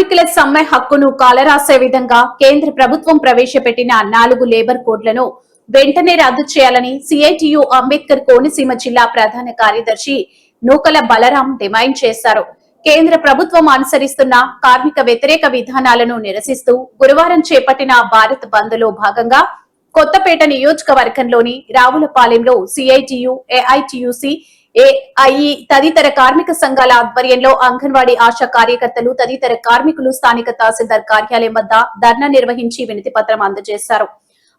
కార్మికుల సమ్మె హక్కును కాలరాసే విధంగా కేంద్ర ప్రభుత్వం ప్రవేశపెట్టిన నాలుగు లేబర్ కోడ్లను వెంటనే రద్దు చేయాలని సిఐటియు అంబేద్కర్ కోనసీమ జిల్లా ప్రధాన కార్యదర్శి నూకల బలరాం డిమాండ్ చేశారు. కేంద్ర ప్రభుత్వం అనుసరిస్తున్న కార్మిక వ్యతిరేక విధానాలను నిరసిస్తూ గురువారం చేపట్టిన భారత్ బంద్లో భాగంగా కొత్తపేట నియోజకవర్గంలోని రావులపాలెంలో సిఐటియు ఏఐటియుసి ఏఐఈ తదితర కార్మిక సంఘాల ఆధ్వర్యంలో అంగన్వాడీ ఆశా కార్యకర్తలు తదితర కార్మికులు స్థానిక తహసీల్దార్ కార్యాలయం వద్ద ధర్నా నిర్వహించి వినతి పత్రం అందజేశారు.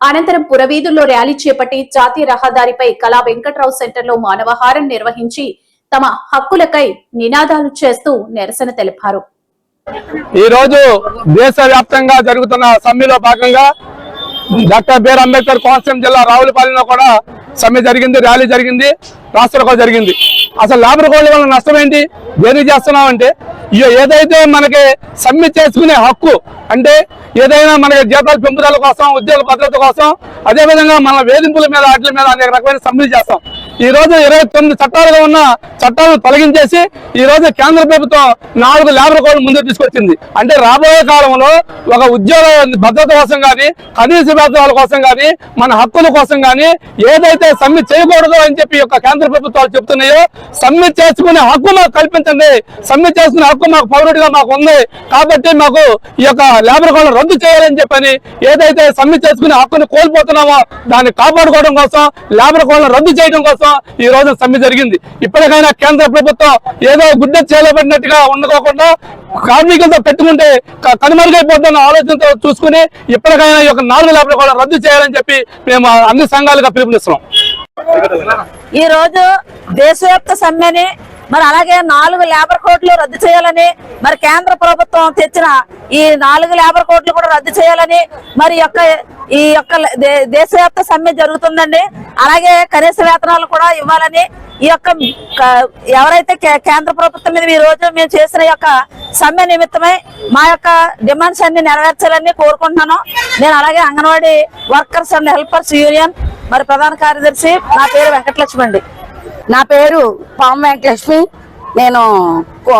అనంతరం పురవీధుల్లో ర్యాలీ చేపట్టి జాతీయ రహదారిపై కళా వెంకట్రావు సెంటర్లో మానవహారం నిర్వహించి తమ హక్కులకై నినాదాలు చేస్తూ నిరసన తెలిపారు. ఈ రోజు దేశవ్యాప్తంగా జరుగుతున్న సమ్మెలో భాగంగా డాక్టర్ బిఆర్ అంబేద్కర్ కోనసీమ జిల్లా రావులపాలెంలో కూడా సమ్మె జరిగింది ర్యాలీ జరిగింది. రాష్ట్రంలో జరిగింది. అసలు లేబర్ కోడ్ల వల్ల నష్టం ఏంటి? దేనికి చేస్తున్నాం అంటే ఏదైతే మనకి సమ్మె చేసుకునే హక్కు అంటే ఏదైనా మనకి జీతాల పెంపుదల కోసం ఉద్యోగ భద్రత కోసం అదేవిధంగా మన వేధింపుల మీద వాటి మీద అనేక రకమైన సమ్మెలు చేస్తాం. ఈ రోజు ఇరవై తొమ్మిది చట్టాలుగా ఉన్న చట్టాలను తొలగించేసి ఈ రోజు కేంద్ర ప్రభుత్వం నాలుగు లేబర్ కోడ్లు ముందుకు తీసుకొచ్చింది. అంటే రాబోయే కాలంలో ఒక ఉద్యోగ భద్రత కోసం కానీ కనీస వేతనాల కోసం కానీ మన హక్కుల కోసం కానీ ఏదైతే సమ్మె చేయకూడదు అని చెప్పి ఈ యొక్క కేంద్ర ప్రభుత్వాలు చెప్తున్నాయో సమ్మె చేసుకునే హక్కు మాకు కల్పించండి. సమ్మె చేసుకునే హక్కు మాకు పౌరుడిగా మాకు ఉంది. కాబట్టి మాకు ఈ యొక్క లేబర్ కోడ్లు రద్దు చేయాలని చెప్పని ఏదైతే సమ్మె చేసుకునే హక్కును కోల్పోతున్నామో దాన్ని కాపాడుకోవడం కోసం లేబర్ కోడ్లను రద్దు చేయడం కోసం ప్రభుత్వం ఈ రోజు సమ్మె జరిగింది. ఇప్పటికైనా కేంద్ర ప్రభుత్వం ఏదో గుడ్డ చేయబడినట్టుగా ఉండకోకుండా కార్మికులతో పెట్టుకుంటే కనుమరుగైపోతున్న ఆలోచనతో చూసుకుని ఇప్పటికైనా ఈ యొక్క నాలుగు ల్యాబ్లు కూడా రద్దు చేయాలని చెప్పి మేము అన్ని సంఘాలుగా పిలుపునిస్తున్నాం. ఈ రోజు దేశవ్యాప్త సమ్మెని మరి అలాగే నాలుగు లేబర్ కోడ్లు రద్దు చేయాలని మరి కేంద్ర ప్రభుత్వం తెచ్చిన ఈ నాలుగు లేబర్ కోడ్లు కూడా రద్దు చేయాలని మరి యొక్క ఈ యొక్క దేశవ్యాప్త సమ్మె జరుగుతుందండి. అలాగే కనీస వేతనాలు కూడా ఇవ్వాలని ఈ యొక్క క- ఎవరైతే కే- కేంద్ర ప్రభుత్వం మీద ఈ రోజు మేము చేసిన యొక్క సమ్మె నిమిత్తమై మా యొక్క డిమాండ్స్ అన్ని నెరవేర్చాలని కోరుకుంటున్నాను. నేను అలాగే anganwadi workers and helpers union మరి ప్రధాన కార్యదర్శి నా పేరు వెంకటలక్ష్మి అండి. నా పేరు పాము వెంకటలక్ష్మి. నేను కో-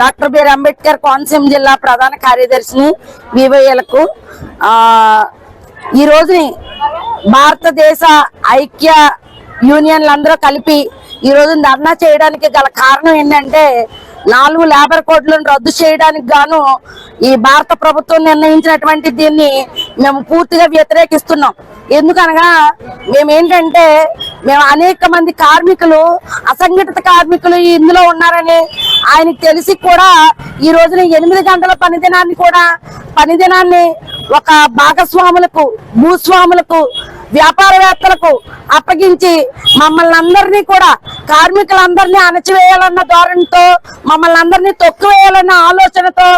doctor B R Ambedkar Konaseema జిల్లా ప్రధాన కార్యదర్శిని వివైఎలకు ఈ రోజుని భారతదేశ ఐక్య యూనియన్లందరూ కలిపి ఈ రోజు ధర్నా చేయడానికి గల కారణం ఏంటంటే నాలుగు లేబర్ కోడ్లను రద్దు చేయడానికి గాను ఈ భారత ప్రభుత్వం నిర్ణయించినటువంటి దీన్ని మేము పూర్తిగా వ్యతిరేకిస్తున్నాం. ఎందుకనగా మేము ఏంటంటే మేము అనేక మంది కార్మికులు అసంఘటిత కార్మికులు ఇందులో ఉన్నారని ఆయనకి తెలిసి కూడా ఈ రోజున ఎనిమిది గంటల పనిదినాన్ని కూడా పనిదినాన్ని ఒక భాగస్వాములకు భూస్వాములకు వ్యాపారవేత్తలకు అప్పగించి మమ్మల్ని అందరినీ కూడా కార్మికులందరినీ అణచివేయాలన్న ధోరణితో మమ్మల్ని అందరినీ తొక్కువేయాలన్న ఆలోచనతో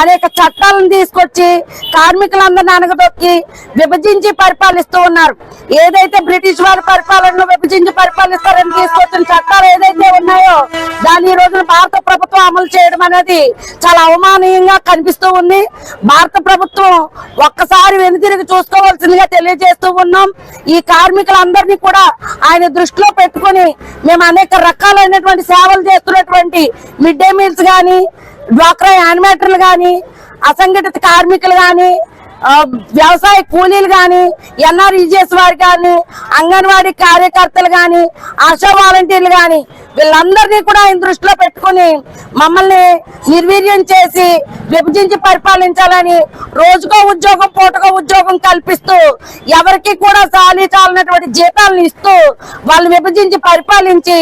అనేక చట్టాలను తీసుకొచ్చి కార్మికులందరినీ అనగదొక్కి విభజించి పరిపాలిస్తూ ఉన్నారు. ఏదైతే బ్రిటిష్ వారి పరిపాలనను విభజించి పరిపాలిస్తారని తీసుకొచ్చిన చట్టాలు ఏదైతే ఉన్నాయో దాన్ని ఈ రోజున భారత ప్రభుత్వం అమలు చేయడం అనేది చాలా అవమానీయంగా కనిపిస్తూ ఉంది. భారత ప్రభుత్వం ఒక్కసారి వెనుతిరిగి చూసుకోవాల్సిందిగా తెలియజేస్తూ ఉన్నాం. ఈ కార్మికులందరినీ కూడా ఆయన దృష్టిలో పెట్టుకొని మేము అనేక రకాలైనటువంటి సేవలు చేస్తున్నటువంటి మిడ్ డే మీల్స్ కానీ డ్వాక్రా యానిమేటర్లు కానీ అసంఘటిత కార్మికులు కానీ వ్యవసాయ కూలీలు కానీ ఎన్ఆర్ఈజిఎస్ వారు కానీ అంగన్వాడీ కార్యకర్తలు కానీ ఆశా వాలంటీర్లు కానీ వీళ్ళందరినీ కూడా ఆయన దృష్టిలో పెట్టుకుని మమ్మల్ని నిర్వీర్యం చేసి విభజించి పరిపాలించాలని రోజుకో ఉద్యోగం పూటకో ఉద్యోగం కల్పిస్తూ ఎవరికి కూడా చాలీ చాలనటువంటి జీతాలను ఇస్తూ వాళ్ళు విభజించి పరిపాలించి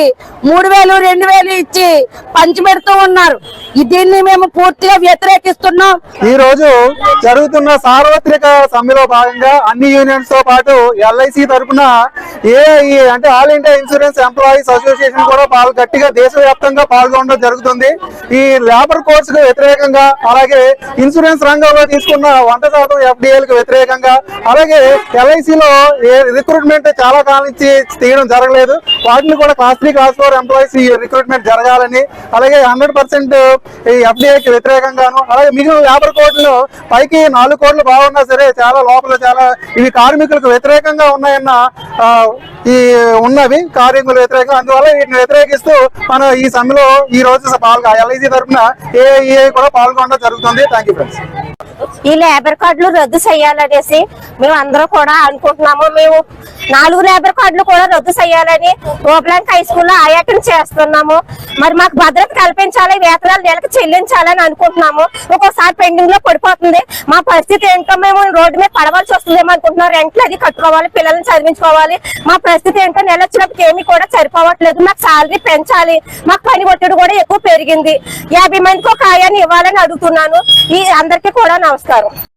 మూడు వేలు రెండు వేలు ఇచ్చి పంచిపెడుతూ ఉన్నారు. దీన్ని మేము పూర్తిగా వ్యతిరేకిస్తున్నాం. ఈ రోజు జరుగుతున్న సార్వత్రిక సమ్మెలో భాగంగా అన్ని యూనియన్స్తో పాటు ఎల్ఐసి తరఫున ఏఐ అంటే all India insurance employees association కూడా వాళ్ళు గట్టిగా దేశవ్యాప్తంగా పాల్గొనడం జరుగుతుంది. ఈ లేబర్ కోర్స్కు వ్యతిరేకంగా అలాగే ఇన్సూరెన్స్ రంగంలో తీసుకున్న వంద శాతం ఎఫ్డిఏలకు వ్యతిరేకంగా అలాగే ఎల్ఐసి లో రిక్రూట్మెంట్ చాలా కాలం నుంచి తీయడం జరగలేదు. వాటిని కూడా class three class four employees recruitment జరగాలని అలాగే హండ్రెడ్ పర్సెంట్ ఈ ఎఫ్డిఐకి వ్యతిరేకంగాను అలాగే మిగిలిన లేబర్ కోడ్లు పైకి నాలుగు కోట్లు బాగున్నా సరే చాలా లోపల చాలా ఇవి కార్మికులకు వ్యతిరేకంగా ఉన్నాయన్న ఈ ఉన్నవి కార్మికులు వ్యతిరేకం అందువల్ల వీటిని వ్యతిరేక కొనసాగిస్తూ మనం ఈ సమ్మెలో ఈ రోజు పాల్గొ ఎల్ఐసి తరఫున ఏఐఏ కూడా పాల్గొనడం జరుగుతుంది. థ్యాంక్ యూ ఫ్రెండ్స్ ఈ లేబర్ కార్డులు రద్దు చేయాలనేసి మేము అందరూ కూడా అనుకుంటున్నాము. మేము నాలుగు లేబర్ కార్డులు కూడా రద్దు చేయాలని ఓబ్లాంక్ హై స్కూల్లో ఆయాటం చేస్తున్నాము. మరి మాకు భద్రత కల్పించాలి వేతనాలు నెలకు చెల్లించాలని అనుకుంటున్నాము. ఒక్కోసారి పెండింగ్లో పడిపోతుంది. మా పరిస్థితి ఏంటో మేము రోడ్డు మీద పడవలసి వస్తుందేమో అనుకుంటున్నాం. రెంట్లు అది కట్టుకోవాలి పిల్లల్ని చదివించుకోవాలి. మా పరిస్థితి ఏంటో నెల వచ్చినప్పుడు ఏమి కూడా సరిపోవట్లేదు. మాకు సాలరీ పెంచాలి. మాకు పని ఒత్తిడి కూడా ఎక్కువ పెరిగింది. యాభై మందికి ఒక ఆయాన్ని ఇవ్వాలని అడుగుతున్నాను. ఈ అందరికీ కూడా నమస్కారం.